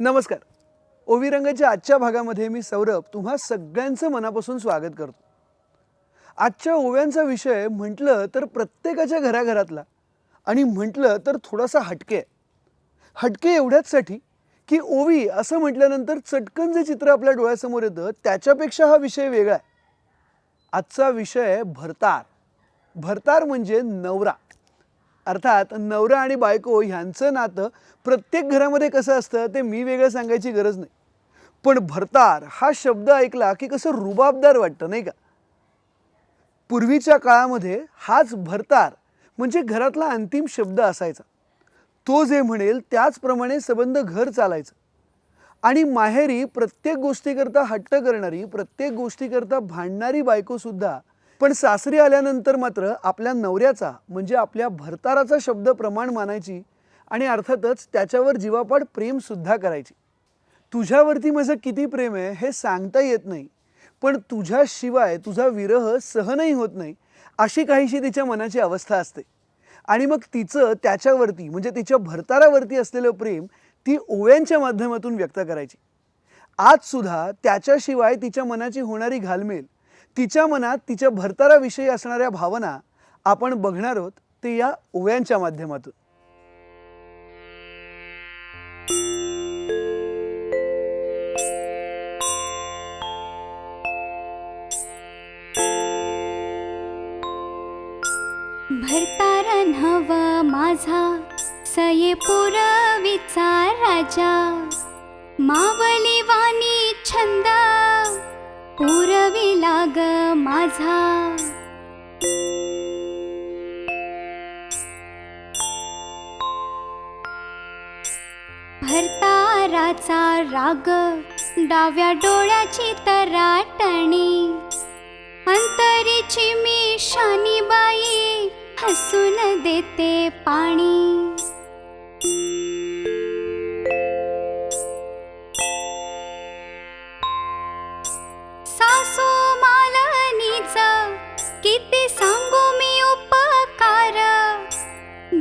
नमस्कार. ओवी रंगाच्या आजच्या भागामध्ये मी सौरभ तुम्हा सगळ्यांचं मनापासून स्वागत करतो. आजच्या ओव्यांचा विषय म्हटलं तर प्रत्येकाच्या घराघरातला आणि म्हटलं तर थोडासा हटके. आहे हटके एवढ्याचसाठी की ओवी असं म्हटल्यानंतर चटकन जे चित्र आपल्या डोळ्यासमोर येतं त्याच्यापेक्षा हा विषय वेगळा आहे. आजचा विषय भरतार. भरतार म्हणजे नवरा. अर्थात नवरा आणि बायको ह्यांचं नातं प्रत्येक घरामध्ये कसं असतं ते मी वेगळं सांगायची गरज नाही. पण भरतार हा शब्द ऐकला की कसं रुबाबदार वाटतं नाही का? पूर्वीच्या काळामध्ये हाच भरतार म्हणजे घरातला अंतिम शब्द असायचा. तो जे म्हणेल त्याचप्रमाणे संबंध घर चालायचं. आणि माहेरी प्रत्येक गोष्टीकरता हट्ट करणारी प्रत्येक गोष्टीकरता भांडणारी बायकोसुद्धा पण सासरी आल्यानंतर मात्र आपल्या नवऱ्याचा म्हणजे आपल्या भरताराचा शब्द प्रमाण मानायची आणि अर्थातच त्याच्यावर जीवापाड प्रेमसुद्धा करायची. तुझ्यावरती माझं किती प्रेम आहे हे सांगता येत नाही पण तुझ्याशिवाय तुझा विरह सहनही होत नाही अशी काहीशी तिच्या मनाची अवस्था असते. आणि मग तिचं त्याच्यावरती म्हणजे तिच्या भरतारावरती असलेलं प्रेम ती ओव्यांच्या माध्यमातून व्यक्त करायची. आज सुद्धा त्याच्याशिवाय तिच्या मनाची होणारी घालमेल तिच्या मनात तिच्या भरताराविषयी असणाऱ्या भावना आपण बघणार आहोत ते या ओव्यांच्या माध्यमातून. भरतारा नव माझा सये विचार राजा. मावळ पुरवी लाग माझा. भरताराचा राग डाव्या डोळ्याची तराटणी. अंतरीची मी शानीबाई हसून देते पाणी.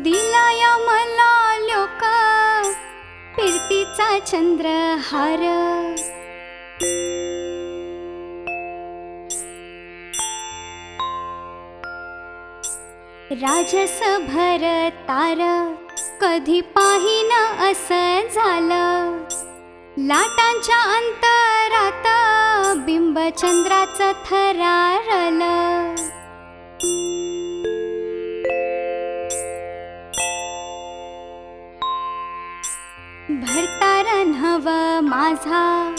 दिलाया मला लोक. फिरतीचा चंद्रहार राजस भर तार. कधी पाहिन असं झालं. लाटांच्या अंतरात बिंब चंद्राचं थरारलं. नव माझा.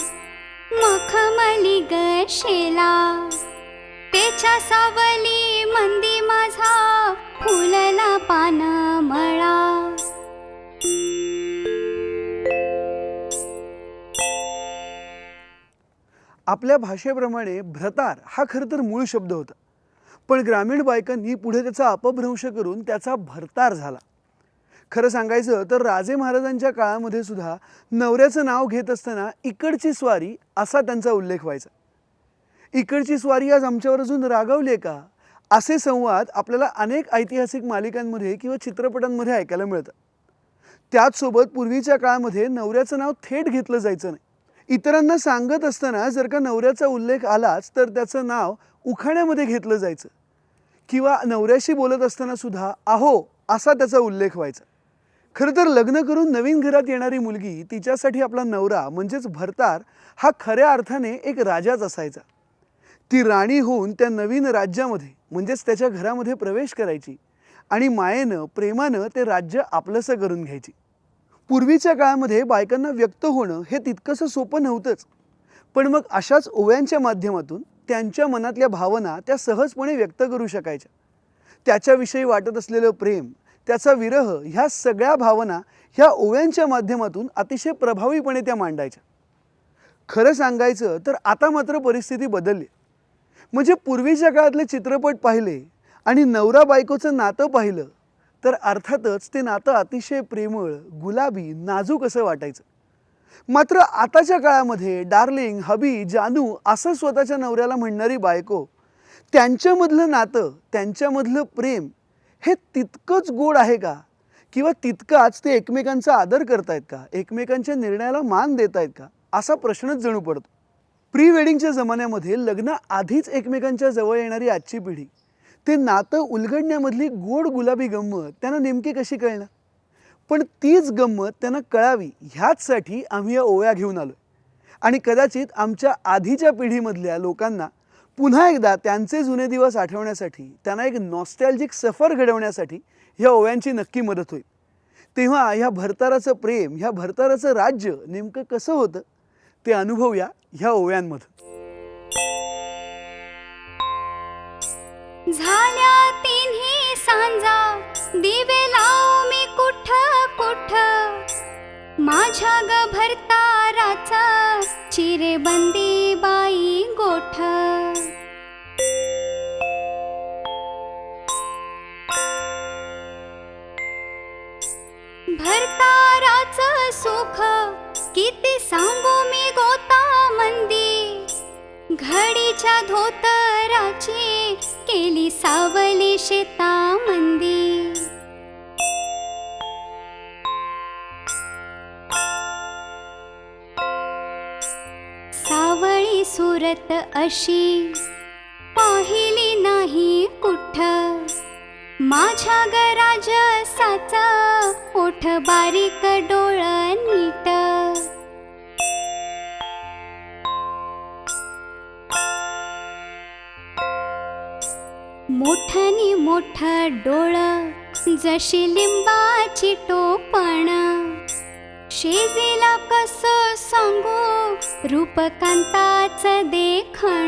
मखमली गशेला तेच्या सावली मंदी माझा. फुलला पान मळा. आपल्या भाषेप्रमाणे भ्रतार हा खरं तर मूळ शब्द होता. पण ग्रामीण बायकांनी पुढे त्याचा अपभ्रंश करून त्याचा भरतार झाला. खरं सांगायचं तर राजे महाराजांच्या काळामध्ये सुद्धा नवऱ्याचं नाव घेत असताना इकडची स्वारी असा त्यांचा उल्लेख व्हायचा. इकडची स्वारी आज आमच्यावर अजून रागवली आहे का? असे संवाद आपल्याला अनेक ऐतिहासिक मालिकांमध्ये किंवा चित्रपटांमध्ये ऐकायला मिळतात. त्याचसोबत पूर्वीच्या काळामध्ये नवऱ्याचं नाव थेट घेतलं जायचं नाही. इतरांना सांगत असताना जर का नवऱ्याचा उल्लेख आलाच तर त्याचं नाव उखाण्यामध्ये घेतलं जायचं. किंवा नवऱ्याशी बोलत असताना सुद्धा अहो असा त्याचा उल्लेख व्हायचा. खरं तर लग्न करून नवीन घरात येणारी मुलगी तिच्यासाठी आपला नवरा म्हणजेच भरतार हा खऱ्या अर्थाने एक राजाच असायचा. ती राणी होऊन त्या नवीन राज्यामध्ये म्हणजेच त्याच्या घरामध्ये प्रवेश करायची आणि मायेनं प्रेमानं ते राज्य आपलंसं करून घ्यायची. पूर्वीच्या काळामध्ये बायकांना व्यक्त होणं हे तितकंसं सोपं नव्हतंच. पण मग अशाच ओव्यांच्या माध्यमातून त्यांच्या मनातल्या भावना त्या सहजपणे व्यक्त करू शकायच्या. त्याच्याविषयी वाटत असलेलं प्रेम त्याचा विरह ह्या सगळ्या भावना ह्या ओव्यांच्या माध्यमातून अतिशय प्रभावीपणे त्या मांडायच्या. खरं सांगायचं तर आता मात्र परिस्थिती बदलली. म्हणजे पूर्वीच्या काळातले चित्रपट पाहिले आणि नवरा बायकोचं नातं पाहिलं तर अर्थातच ते नातं अतिशय प्रेमळ गुलाबी नाजूक असं वाटायचं. मात्र आताच्या काळामध्ये डार्लिंग हबी जानू असं स्वतःच्या नवऱ्याला म्हणणारी बायको त्यांच्यामधलं नातं त्यांच्यामधलं प्रेम हे तितकंच गोड आहे का? किंवा तितकाच ते एकमेकांचा आदर करतायत का? एकमेकांच्या निर्णयाला मान देत आहेत का? असा प्रश्नच जणू पडतो. प्री वेडिंगच्या जमान्यामध्ये लग्न आधीच एकमेकांच्या जवळ येणारी आजची पिढी ते नातं उलगडण्यामधली गोड गुलाबी गंमत त्यांना नेमकी कशी कळणार? पण तीच गंमत त्यांना कळावी ह्याचसाठी आम्ही या ओव्या घेऊन आलो आणि कदाचित आमच्या आधीच्या पिढीमधल्या लोकांना पुन्हा एकदा त्यांचे जुने दिवस आठवण्यासाठी त्यांना एक नॉस्टॅल्जिक सफर घडवण्यासाठी ह्या ओव्यांची नक्की मदत होईल. तेव्हा ह्या भरताराचं प्रेम ह्या भरताराचं राज्य नेमकं कसं होतं ते अनुभवूया ह्या ओव्यांमध्ये झाल्या तिन्ही सांजा दिवे लाव मी कुठ कुठ? माझ्या ग भरताराचा चिरेबंदी बाई गोठ. भरताराचं सुख. किती सांगू मी गोता मंदी. घडीच्या धोतराची केली सावली शेता मंदी सावळी सुरत अशी पाहिली नाही कुठ. माझ्या गराज साचा ओठ बारीक डोळ नीट. मोठनी मोठ डोळ जशी लिंबाची टोपण. शेजेला कस सांगू रूपकांताच देखण.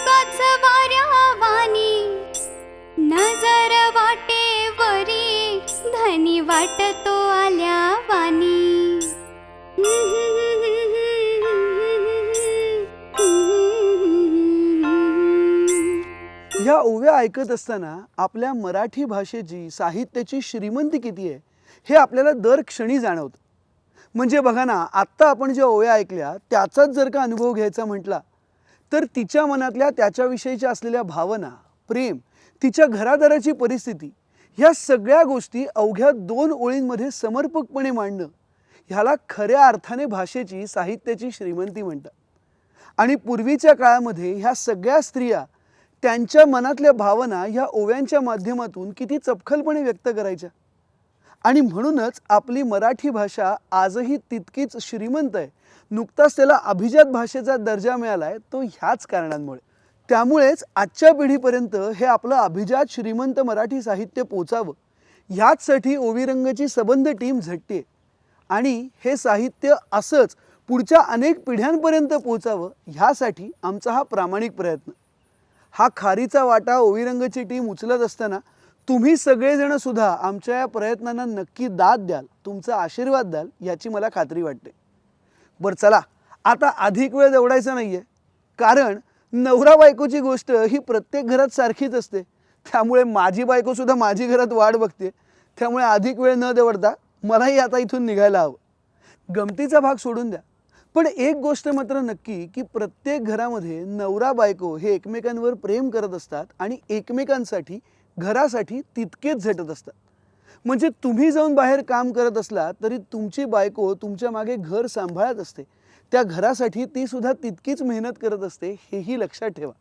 उगाच वाऱ्या वाणी नजर वाटे वरी धनी वाटतो आल्या वाणी ह्या ओव्या ऐकत असताना आपल्या मराठी भाषेची साहित्याची श्रीमंती किती आहे हे आपल्याला दर क्षणी जाणवतं. म्हणजे बघा ना आत्ता आपण ज्या ओव्या ऐकल्या त्याचाच जर का अनुभव घ्यायचा म्हटला तर तिच्या मनातल्या त्याच्याविषयीच्या असलेल्या भावना प्रेम तिच्या घरादाराची परिस्थिती ह्या सगळ्या गोष्टी अवघ्या दोन ओळींमध्ये समर्पकपणे मांडणं ह्याला खऱ्या अर्थाने भाषेची साहित्याची श्रीमंती म्हणतात. आणि पूर्वीच्या काळामध्ये ह्या सगळ्या स्त्रिया त्यांच्या मनातल्या भावना ह्या ओव्यांच्या माध्यमातून किती चपखलपणे व्यक्त करायच्या. आणि म्हणूनच आपली मराठी भाषा आजही तितकीच श्रीमंत आहे. नुकताच त्याला अभिजात भाषेचा दर्जा मिळाला आहे तो ह्याच कारणांमुळे. त्यामुळेच आजच्या पिढीपर्यंत हे आपलं अभिजात श्रीमंत मराठी साहित्य पोचावं ह्याचसाठी ओविरंगची सबंध टीम झटते. आणि हे साहित्य असंच पुढच्या अनेक पिढ्यांपर्यंत पोचावं ह्यासाठी आमचा हा प्रामाणिक प्रयत्न. हा खारीचा वाटा ओविरंगची टीम उचलत असताना तुम्ही सगळेजण सुद्धा आमच्या या प्रयत्नांना नक्की दाद द्याल तुमचा आशीर्वाद द्याल याची मला खात्री वाटते. बरं चला. आता अधिक वेळ दौडायचा नाही आहे कारण नवरा बायकोची गोष्ट ही प्रत्येक घरात सारखीच असते. त्यामुळे माझी बायकोसुद्धा माझी घरात वाट बघते. त्यामुळे अधिक वेळ न दवडता मलाही आता इथून निघायला हवं. गमतीचा भाग सोडून द्या. पण एक गोष्ट मात्र नक्की की प्रत्येक घरामध्ये नवरा बायको हे एकमेकांवर प्रेम करत असतात आणि एकमेकांसाठी घरासाठी तितकेच झटत असतात. म्हणजे तुम्ही जाऊन बाहेर काम करत असला तरी तुमची बायको तुमच्या मागे घर सांभाळत असते. त्या घरासाठी ती सुद्धा तितकीच मेहनत करत असते हेही लक्षात ठेवा.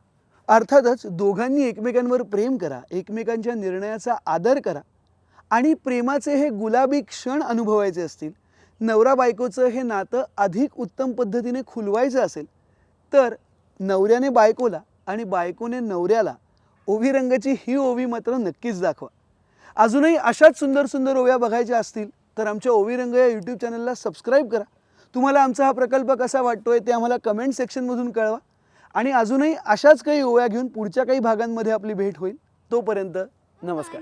अर्थातच दोघांनी एकमेकांवर प्रेम करा एकमेकांच्या निर्णयाचा आदर करा. आणि प्रेमाचे हे गुलाबी क्षण अनुभवायचे असतील नवरा बायकोचं हे नातं अधिक उत्तम पद्धतीने खुलवायचं असेल तर नवऱ्याने बायकोला आणि बायकोने नवऱ्याला ओवी रंगाची ही ओवी मात्र नक्कीच दाखवा. अजूनही अशाच सुंदर सुंदर ओव्या बघायच्या असतील तर आमच्या ओवी रंग या यूट्यूब चॅनलला सबस्क्राईब करा. तुम्हाला आमचा हा प्रकल्प कसा वाटतोय ते आम्हाला कमेंट सेक्शनमधून कळवा. आणि अजूनही अशाच काही ओव्या घेऊन पुढच्या काही भागांमध्ये आपली भेट होईल. तोपर्यंत नमस्कार.